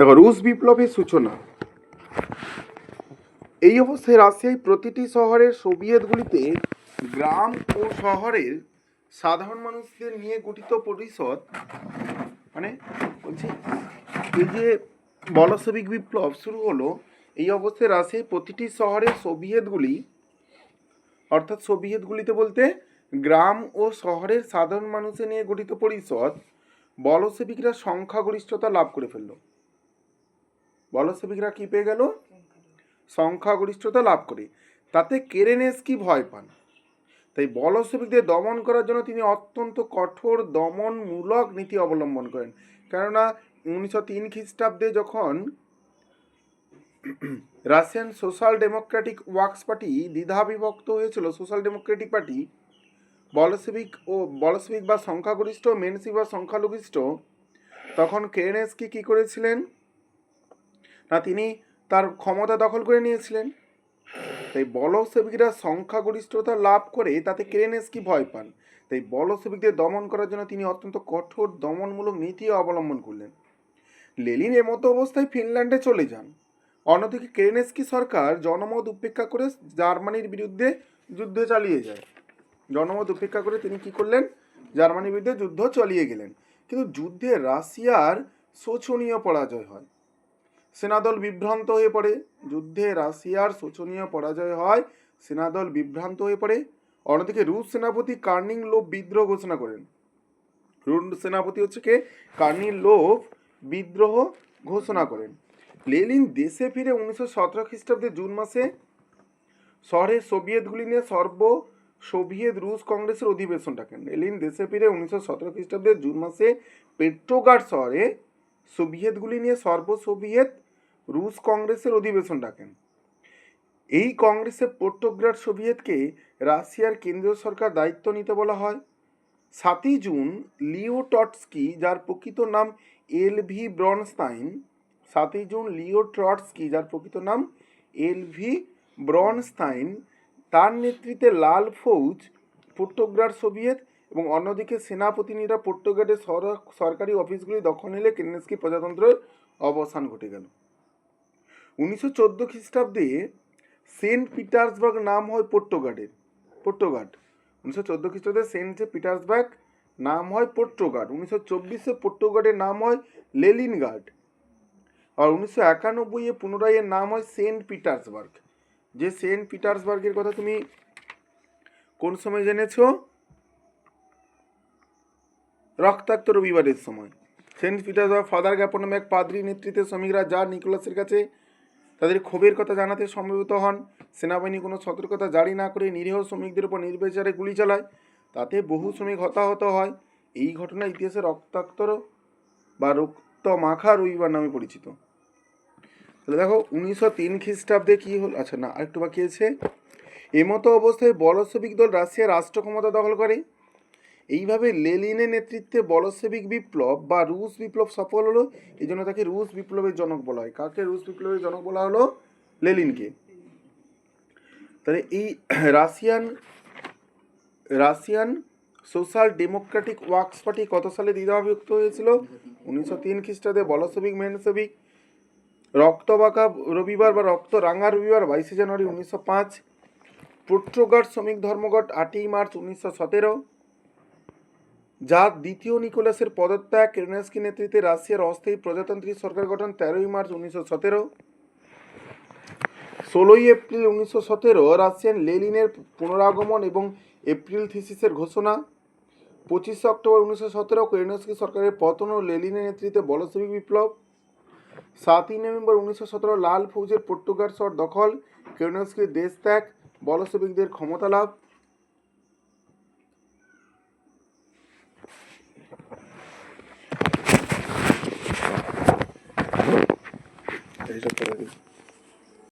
দেখো রুশ বিপ্লবের সূচনা। এই অবস্থায় রাশিয়ায় প্রতিটি শহরের সোভিয়েতগুলিতে গ্রাম ও শহরের সাধারণ মানুষদের নিয়ে গঠিত পরিষদ মানে বলছি, এই যে বলসেবিক বিপ্লব শুরু হলো, এই অবস্থায় রাশিয়ায় প্রতিটি শহরের সোভিয়েতগুলি, অর্থাৎ সোভিয়েতগুলিতে বলতে গ্রাম ও শহরের সাধারণ মানুষের নিয়ে গঠিত পরিষদ বলসেবিকরা সংখ্যাগরিষ্ঠতা লাভ করে ফেলল। বলসেবিকরা কি পেয়ে গেল? সংখ্যাগরিষ্ঠতা লাভ করে। তাতে কেরেনেস্কি ভয় পান? তাই বলসেবিকদের দমন করার জন্য তিনি অত্যন্ত কঠোর দমনমূলক নীতি অবলম্বন করেন। কেননা উনিশশো তিন খ্রিস্টাব্দে যখন Russian social democratic workers party দ্বিধাবিভক্ত হয়েছিল, সোশ্যাল ডেমোক্রেটিক পার্টি বলসেবিক ও বলসেবিক বা সংখ্যাগরিষ্ঠ মেনসি বা সংখ্যালঘিষ্ঠ, তখন কেরেনেস্কি কী করেছিলেন? না তিনি তার ক্ষমতা দখল করে নিয়েছিলেন। তাই বলসেবিকরা সংখ্যাগরিষ্ঠতা লাভ করে তাতে কেরেনেস্কি ভয় পান। তাই বলসেবিকদের দমন করার জন্য তিনি অত্যন্ত কঠোর দমনমূলক নীতি অবলম্বন করলেন। লেলিন এর মতো অবস্থায় ফিনল্যান্ডে চলে যান। অন্যদিকে কেরেনেস্কি সরকার জনমত উপেক্ষা করে জার্মানির বিরুদ্ধে যুদ্ধ চালিয়ে যায়। জনমত উপেক্ষা করে তিনি কি করলেন? জার্মানির বিরুদ্ধে যুদ্ধ চালিয়ে গেলেন। কিন্তু যুদ্ধে রাশিয়ার শোচনীয় পরাজয় হয়। সেনাদল বিভ্রান্ত হয়ে পড়ে। যুদ্ধে রাশিয়ার শোচনীয় পরাজয় হয়, সেনাদল বিভ্রান্ত হয়ে পড়ে। অন্যদিকে রুশ সেনাপতি কার্নিং লোভ বিদ্রোহ ঘোষণা করেন। রুশ সেনাপতি হচ্ছে কে? কার্নিং লোভ বিদ্রোহ ঘোষণা করেন। লেলিন দেশে ফিরে উনিশশো সতেরো খ্রিস্টাব্দে জুন মাসে শহরে সোভিয়েতগুলি নিয়ে সর্ব সোভিয়েত রুশ কংগ্রেসের অধিবেশন ডাকেন। লেলিন দেশে ফিরে উনিশশো সতেরো খ্রিস্টাব্দে জুন মাসে পেট্রোগার্ড শহরে সোভিয়েতগুলি নিয়ে সর্ব সোভিয়েত রুশ কংগ্রেসের অধিবেশন ডাকেন। এই কংগ্রেসে পোর্টোগ্রাড সোভিয়েতকে রাশিয়ার কেন্দ্রীয় সরকার দায়িত্ব নিতে বলা হয়। সাতই জুন লিও টটস্কি, যার প্রকৃত নাম এল ভি ব্রনস্টাইন, সাতই জুন লিও ট্রটস্কি যার প্রকৃত নাম এল ভি ব্রনস্টাইন, তার নেতৃত্বে লাল ফৌজ পোর্টোগ্রাড সোভিয়েত এবং অন্যদিকে সেনাপতিনীরা পোর্টোগ্রাডের সর- সরকারি অফিসগুলি দখল নিলে কেনেস্কি প্রজাতন্ত্রের অবসান ঘটে গেল। উনিশশো চোদ্দ খ্রিস্টাব্দে সেন্ট পিটার্সবার্গ নাম হয় পোর্টোগার্ডের পোর্টোগার্ড। উনিশশো চোদ্দ খ্রিস্টাব্দে সেন্ট পিটার্সবার্গ নাম হয় পোর্টোগার্ড। উনিশশো চব্বিশে পোর্টোগার্ডের নাম হয় লেলিনগার্ড। আর উনিশশো একানব্বইয়ে পুনরায় এর নাম হয় সেন্ট পিটার্সবার্গ। যে সেন্ট পিটার্সবার্গের কথা তুমি কোন সময় জেনেছো? রক্তাক্ত রবিবারের সময়। সেন্ট পিটার্সবার্গ ফাদার জ্ঞাপন নামে এক পাদ্রী নেতৃত্বে শ্রমিকরা যা নিকোলাসের কাছে তাদের ক্ষোভের কথা জানাতে সম্ভবত হন। সেনাবাহিনী কোনো সতর্কতা জারি না করে নিরীহ শ্রমিকদের উপর নির্বিচারে গুলি চালায়। তাতে বহু শ্রমিক হতাহত হয়। এই ঘটনা ইতিহাসে রক্তাক্তর বা রক্ত মাখা রবিবার নামে পরিচিত। তাহলে দেখো, উনিশশো তিন খ্রিস্টাব্দে কী হল আচ্ছা না, আরেকটু বাকি আছে। এমতো অবস্থায় বলসেবিক দল রাশিয়ার রাষ্ট্র ক্ষমতা দখল করে। এইভাবে লেলিনের নেতৃত্বে বলসেবিক বিপ্লব বা রুশ বিপ্লব সফল হলো এই জন্য তাকে রুশ বিপ্লবের জনক বলা হয়। কাকে রুশ বিপ্লবের জনক বলা হলো? লেলিনকে তাহলে এই Russian Russian social democratic workers party কত সালে দ্বিধাবিভক্ত হয়েছিল? উনিশশো তিন খ্রিস্টাব্দে বলসেবিক মেনসেবিক রক্তবাঁকা রবিবার বা রক্ত রাঙা রবিবার, বাইশে জানুয়ারি উনিশশো পাঁচ পোট্রোগার্ড শ্রমিক ধর্মঘট আটই মার্চ উনিশশো সতেরো যার দ্বিতীয় নিকোলাসের পদত্যাগ কেরনেস্কি নেতৃত্বে রাশিয়ার অস্থায়ী প্রজাতান্ত্রিক সরকার গঠন তেরোই মার্চ উনিশশো সতেরো। ষোলোই এপ্রিল উনিশশো সতেরো, রাশিয়ান লেলিনের পুনরাগমন এবং এপ্রিল থিসিসের ঘোষণা। পঁচিশে অক্টোবর উনিশশো সতেরো কেরনেস্কি সরকারের পতন ও লেলিনের নেতৃত্বে বলসেবিক বিপ্লব। সাতই নভেম্বর উনিশশো সতেরো, লাল ফৌজের পর্তুগাল শহর দখল কেরনেস্কির দেশ ত্যাগ বলসেবিকদের ক্ষমতা লাভ।